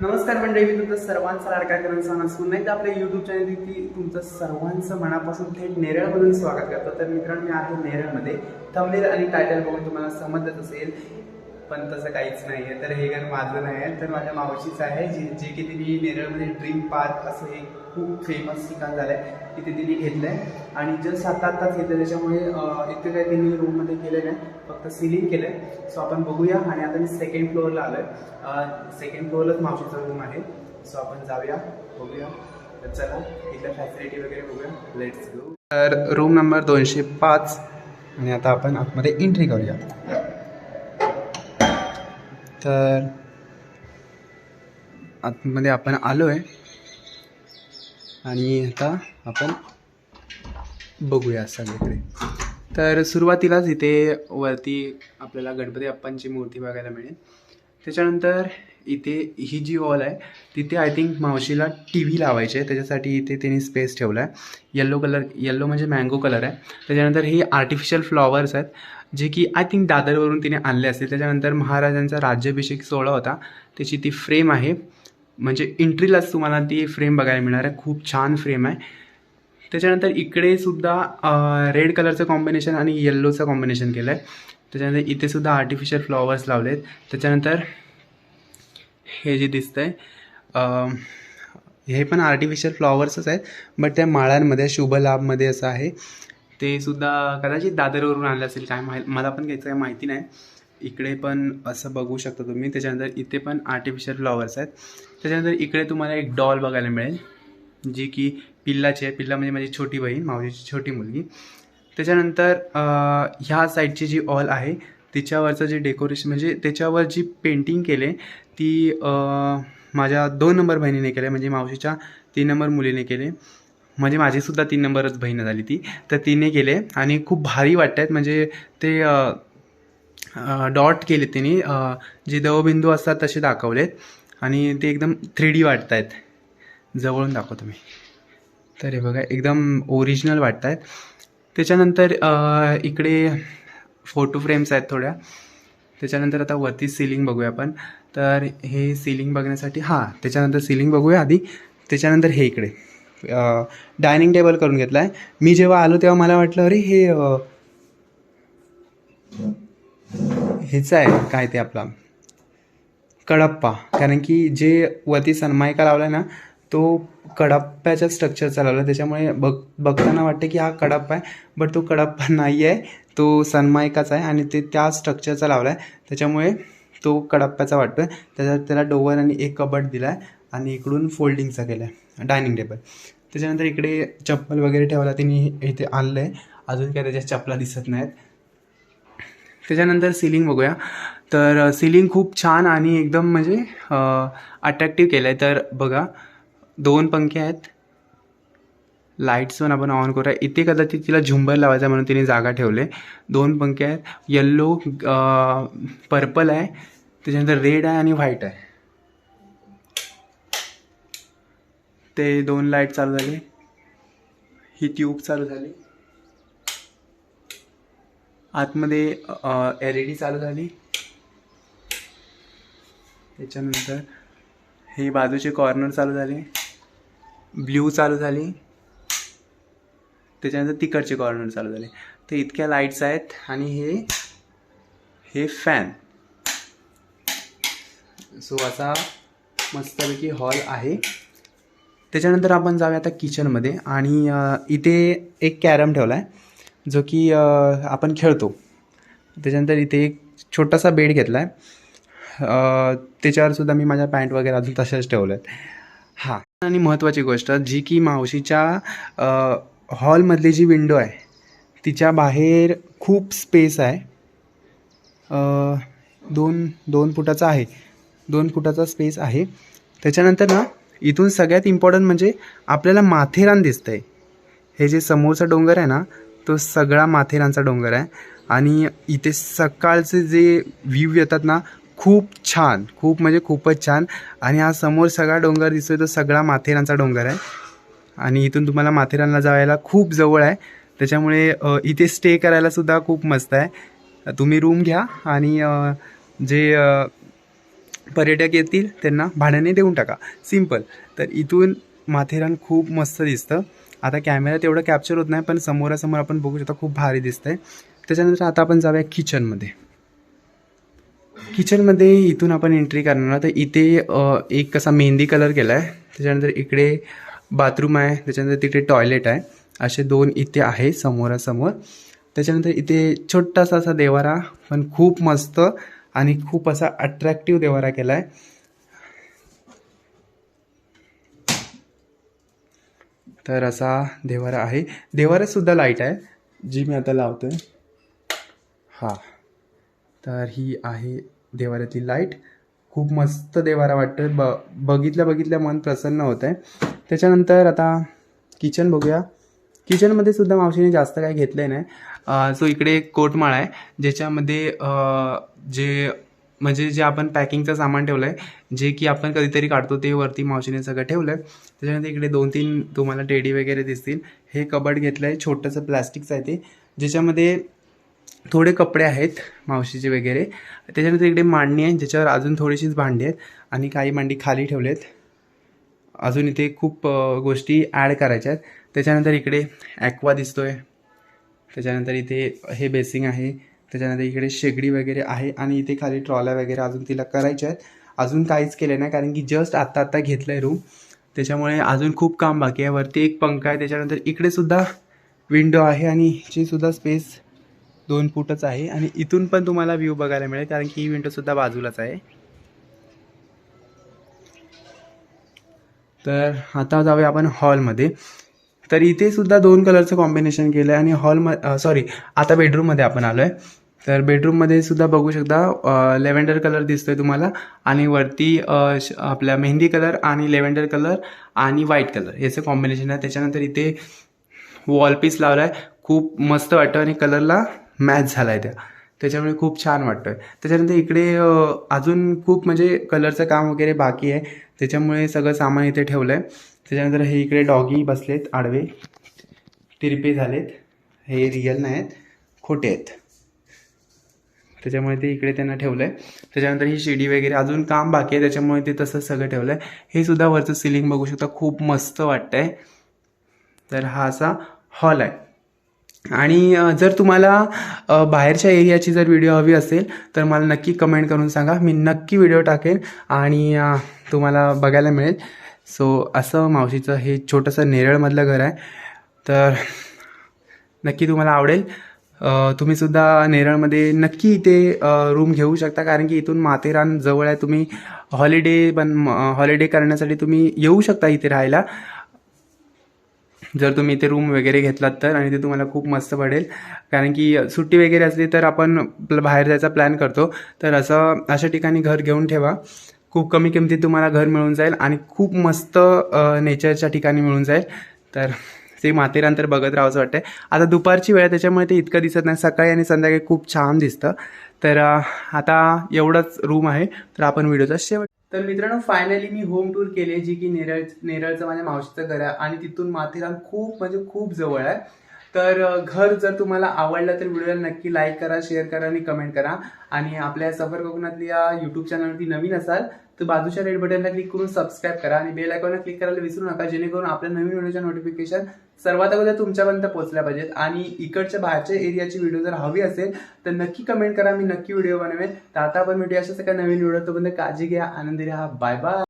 नमस्कार मंडळी मी तुमचं सर्वांचा लाडका करून सांगणार पुन्हा एकदा आपल्या युट्यूब चॅनल तुमचं सर्वांचं मनापासून थेट नेरळमधून स्वागत करतो. तर मित्रांनो मी आहे नेरळमध्ये. थंबनेल आणि टायटल बघून तुम्हाला समजत असेल पण तसं काहीच नाही आहे तर हे घर माझं नाही आहे. तर माझ्या मावशीचं आहे जे जे की तिने नेरळमध्ये ड्रीम पार्क असं हे खूप फेमस ठिकाण झालं आहे तिथे तिने घेतलं आहे आणि जस्ट आता आत्ताच घेतलं त्याच्यामुळे इथे काय काही रूममध्ये केलं नाही फक्त सिलिंग केलं आहे सो आपण बघूया. आणि आता मी सेकंड फ्लोअरला आलो आहे सेकंड फ्लोअरलाच मावशीचा रूम आहे. सो आपण जाऊया बघूया. तर चला इथल्या फॅसिलिटी वगैरे बघूया. लेट्स गो तर रूम नंबर दोनशे पाच. आणि आता आपण आतमध्ये एंट्री करूया तर आतमध्ये आपण आलो आहे आणि आता आपण बघूया सगळीकडे. तर सुरुवातीलाच इथे वरती आपल्याला गणपती बाप्पांची मूर्ती बघायला मिळेल. त्याच्यानंतर इथे ही जी वॉल आहे तिथे आय थिंक मावशीला टी व्ही लावायची आहे. त्याच्यासाठी इथे त्यांनी स्पेस ठेवला आहे. येल्लो कलर येल्लो म्हणजे मँगो कलर आहे. त्याच्यानंतर हे आर्टिफिशियल फ्लॉवर्स आहेत जे की आय थिंक दादरवरून तिने आणले असतील. त्याच्यानंतर महाराजांचा राज्याभिषेक सोहळा होता. त्याची ती फ्रेम आहे. म्हणजे एंट्रीलाच तुम्हाला ती फ्रेम बघायला मिळणार आहे. खूप छान फ्रेम आहे. त्याच्यानंतर इकडे सुद्धा रेड कलरचं कॉम्बिनेशन आणि येल्लोचं कॉम्बिनेशन केलं आहे त्याच्यानंतर इथे सुद्धा आर्टिफिशियल फ्लॉवर्स लावले आहेत त्याच्यानंतर हे जे दिसतं आहे हे पण आर्टिफिशियल फ्लॉवर्सच आहेत बट त्या माळांमध्ये शुभ लाभमध्ये असं आहे. ते सुद्धा कदाचित दादरवरून आणलं असेल काय माहि मला पण घ्यायचं काय माहिती नाही. इकडे पण असं बघू शकता तुम्ही. त्याच्यानंतर इथे पण आर्टिफिशियल फ्लॉवर्स आहेत. त्याच्यानंतर इकडे तुम्हाला एक डॉल बघायला मिळेल जी की पिल्लाची आहे. पिल्ला म्हणजे माझी छोटी बहीण मावशीची छोटी मुलगी. त्याच्यानंतर ह्या साईडची जी ऑल आहे तिच्यावरचं जे डेकोरेशन म्हणजे त्याच्यावर जी पेंटिंग केले ती माझ्या दोन नंबर बहिणीने केले म्हणजे मावशीच्या तीन नंबर मुलीने केले. म्हणजे माझीसुद्धा तीन नंबरच बहीण झाली ती. तर तिने केले आणि खूप भारी वाटत आहेत म्हणजे ते डॉट केले तिने जे दवबिंदू असतात तसे दाखवलेत आणि ते एकदम थ्री डी वाटत आहेत जवळून दाखवतो मी. तर हे बघा एकदम ओरिजिनल वाटत आहेत त्याच्यानंतर इकडे फोटो फ्रेम्स आहेत थोड्या. त्याच्यानंतर आता वरती सिलिंग बघूया आपण. तर हे सिलिंग बघण्यासाठी हां त्याच्यानंतर सिलिंग बघूया आधी. त्याच्यानंतर हे इकडे. डायनिंग टेबल करून घेतला आहे मी जेव्हा आलो तेव्हा मला वाटलं अरे हे ह्याचं आहे काय ते आपला? कडप्पा. कारण की जे वरती सनमायका लावला ना तो कडाप्प्याच्या स्ट्रक्चरचा लावला त्याच्यामुळे बघ बघताना वाटते की हा कडप्पा आहे बट तो कडप्पा नाही आहे. तो सनमायकाच आहे आणि ते त्या स्ट्रक्चरचा लावला आहे त्याच्यामुळे तो कडप्प्याचा वाटतो आहे त्याच्यात त्याला डोवर आणि एक कबड दिला आहे आणि इकडून फोल्डिंगचा केला आहे डायनिंग टेबल त्याच्यानंतर इकडे चप्पल वगैरे ठेवायला त्यांनी इथे आणलं आहे अजून काय त्याच्या चपला दिसत नाहीत. त्याच्यानंतर सिलिंग बघूया. तर सिलिंग खूप छान आणि एकदम म्हणजे अट्रॅक्टिव्ह केलं आहे तर बघा दोन पंखे आहेत. लाईट्स पण आपण ऑन करूया. इथे कदाचित तिला झुंबर लावायचा म्हणून तिने जागा ठेवले दोन पंखे आहेत. येल्लो पर्पल आहे. त्याच्यानंतर रेड आहे आणि व्हाईट आहे. ते दोन लाइट चालू झाले. ही ट्यूब चालू झाली. आतमध्ये एल ई डी चालू झाली. त्याच्यानंतर हे बाजूचे कॉर्नर चालू झाले. ब्ल्यू चालू झाली. त्याच्यानंतर तिकडचे कॉर्नर चालू झाले. तर इतक्या लाईट्स आहेत आणि हे हे फॅन सो असा मस्तपैकी हॉल आहे. त्याच्यानंतर आपण जाऊया आता किचनमध्ये आणि इथे एक कॅरम ठेवला आहे जो की आपण खेळतो. त्याच्यानंतर इथे एक छोटासा बेड घेतला आहे त्याच्यावर सुद्धा मी माझ्या पॅन्ट वगैरे अजून तशाच ठेवल्या आहेत आणि महत्त्वाची गोष्ट जी की मावशीच्या हॉलमधली जी विंडो आहे तिच्या बाहेर खूप स्पेस आहे. दोन दोन फुटाचा आहे. दोन फुटाचा स्पेस आहे. त्याच्यानंतर ना इथून सगळ्यात इम्पॉर्टंट म्हणजे आपल्याला माथेरान दिसतं आहे हे जे समोरचा डोंगर आहे ना तो सगळा माथेरानचा डोंगर आहे. आणि इथे सकाळचे जे व्ह्यू येतात ना खूप छान खूप म्हणजे खूपच छान. आणि हा समोर सगळा डोंगर दिसतोय तो सगळा माथेरानचा डोंगर आहे. आणि इथून तुम्हाला माथेरानला जायला खूप जवळ आहे. त्याच्यामुळे इथे स्टे करायला सुद्धा खूप मस्त आहे. तुम्ही रूम घ्या आणि जे पर्यटक येतील त्यांना भाड्याने देऊन टाका. सिंपल तर इथून माथेरान खूप मस्त दिसतं. आता कॅमेरा तेवढं कॅप्चर होत नाही पण समोरासमोर आपण बघू शकता खूप भारी दिसतंय. त्याच्यानंतर आता आपण जाऊया किचनमध्ये किचनमध्ये इथून आपण एंट्री करणार तर इथे एक कसा मेहंदी कलर केला आहे त्याच्यानंतर इकडे बाथरूम आहे. त्याच्यानंतर तिकडे टॉयलेट आहे. असे दोन इथे आहे समोरासमोर. त्याच्यानंतर इथे छोटासा असा देवारा पण खूप मस्त आणि खूप असा अट्रॅक्टिव्ह देवारा केला आहे तर असा देवारा आहे. देवारासुद्धा लाइट आहे जी मी आता लावतो आहे हां. तर ही आहे देवाऱ्यातली लाइट. खूप मस्त देवारा वाटतं ब बघितल्या बघितल्या मन प्रसन्न होत आहे त्याच्यानंतर आता किचन बघूया. किचनमध्ये सुद्धा मावशीने जास्त काही घेतलं नाही. सो इकडे एक कोटमाळा आहे ज्याच्यामध्ये जे म्हणजे जे आपण पॅकिंगचं सामान ठेवलं आहे जे की आपण कधीतरी काढतो ते वरती मावशीने सगळं ठेवलं आहे त्याच्यानंतर इकडे दोन तीन तुम्हाला टेडी वगैरे दिसतील. हे कबड घेतलं आहे छोटंसं प्लॅस्टिकचं आहे ते. ज्याच्यामध्ये थोडे कपडे आहेत मावशीचे वगैरे. त्याच्यानंतर इकडे मांडणी आहे ज्याच्यावर अजून थोडीशीच भांडी आहेत आणि काही मांडी खाली ठेवलेत. अजून इथे खूप गोष्टी ॲड करायच्या आहेत. त्याच्यानंतर इकडे ॲक्वा दिसतोय. त्याच्यानंतर इथे हे बेसिंग आहे. त्याच्यानंतर इकडे शेगडी वगैरे आहे आणि इथे खाली ट्रॉल्या वगैरे अजून तिला करायच्या आहेत. अजून काहीच केलं नाही कारण की जस्ट आत्ता आत्ता घेतलं आहे रूम त्याच्यामुळे अजून खूप काम बाकी आहे. वरती एक पंखा आहे. त्याच्यानंतर इकडे सुद्धा विंडो आहे आणि हिची सुद्धा स्पेस दोन फूटच आहे आणि इथून पण तुम्हाला व्ह्यू बघायला मिळेल कारण की ही विंडोसुद्धा बाजूलाच आहे. तर आता जाऊया आपण हॉलमध्ये तर इथे सुद्धा दोन कलरचं कॉम्बिनेशन केलं आहे आणि हॉलम सॉरी आता बेडरूममध्ये आपण आलो आहे तर बेडरूममध्ये सुद्धा बघू शकता लेव्हेंडर कलर दिसतोय तुम्हाला आणि वरती श- आपल्या मेहंदी कलर आणि लेव्हेंडर कलर आणि व्हाईट कलर याचं कॉम्बिनेशन आहे. त्याच्यानंतर इथे वॉलपीस लावला आहे खूप मस्त वाटतं आणि कलरला मॅच झाला आहे त्या. त्याच्यामुळे खूप छान वाटतं आहे त्याच्यानंतर इकडे अजून खूप म्हणजे कलरचं काम वगैरे बाकी आहे. त्याच्यामुळे सगळं सामान इथे ठेवलं आहे त्याच्यानंतर हे इकडे डॉगी बसलेत आडवे. तिरपे झालेत. हे रिअल नाही आहेत खोटे आहेत. त्याच्यामुळे ते इकडे त्यांना ठेवलं आहे त्याच्यानंतर ही शिडी वगैरे अजून काम बाकी आहे. त्याच्यामुळे ते तसं सगळं ठेवलं आहे हे सुद्धा वरचं सिलिंग बघू शकता. खूप मस्त वाटतं आहे तर हा असा हॉल आहे. आणि जर तुम्हाला बाहेरच्या एरियाची जर व्हिडिओ हवी असेल तर मला नक्की कमेंट करून सांगा. मी नक्की व्हिडिओ टाकेन आणि तुम्हाला बघायला मिळेल. सो असं मावशीचं हे छोटंसं नेरळमधलं घर आहे. तर नक्की तुम्हाला आवडेल. तुम्हीसुद्धा तुम्ही सुद्धा नेरळमध्ये नक्की इथे रूम घेऊ शकता कारण की इथून माथेरान जवळ आहे. तुम्ही हॉलिडे बन हॉलिडे करण्यासाठी तुम्ही येऊ शकता इथे राहायला. जर तुम्ही इथे रूम वगैरे घेतलात तर आणि ते तुम्हाला खूप मस्त पडेल. कारण की सुट्टी वगैरे असली तर आपण बाहेर जायचा प्लॅन करतो. तर असं अशा ठिकाणी घर घेऊन ठेवा. खूप कमी किमतीत तुम्हाला घर मिळून जाईल आणि खूप मस्त नेचरच्या ठिकाणी मिळून जाईल. तर ते माथेरान तर बघत राहावंसं वाटतंय. आता दुपारची वेळ त्याच्यामुळे ते इतकं दिसत नाही. सकाळी आणि संध्याकाळी खूप छान दिसतं. तर आता एवढंच रूम आहे. तर आपण व्हिडिओचा शेवट तर मित्रांनो फायनली मी होम टूर केली जी की नेरळ नेरळचं माझ्या मावशीचं घर आहे. आणि तिथून माथेरान खूप म्हणजे खूप जवळ आहे. तर घर जर तुम्हाला आवडलं तर व्हिडिओला नक्की लाईक करा शेअर करा आणि कमेंट करा. आणि आपल्या सफर कोकणातली या युट्यूब चॅनलवरती नवीन असाल तर बाजूच्या रेड बटनला क्लिक करून सबस्क्राईब करा आणि बेल आयकॉनला क्लिक करायला विसरू नका जेणेकरून आपल्या नवीन व्हिडिओच्या नोटिफिकेशन सर्वात अगोदर तुमच्यापर्यंत पोहोचल्या पाहिजेत. आणि इकडच्या बाहेरच्या एरियाची व्हिडिओ जर हवी असेल तर नक्की कमेंट करा मी नक्की व्हिडिओ बनवेन. तर आता आपण भेटूया अशा सगळ्या नवीन व्हिडिओ तोपर्यंत काळजी घ्या आनंदी राहा. Bye bye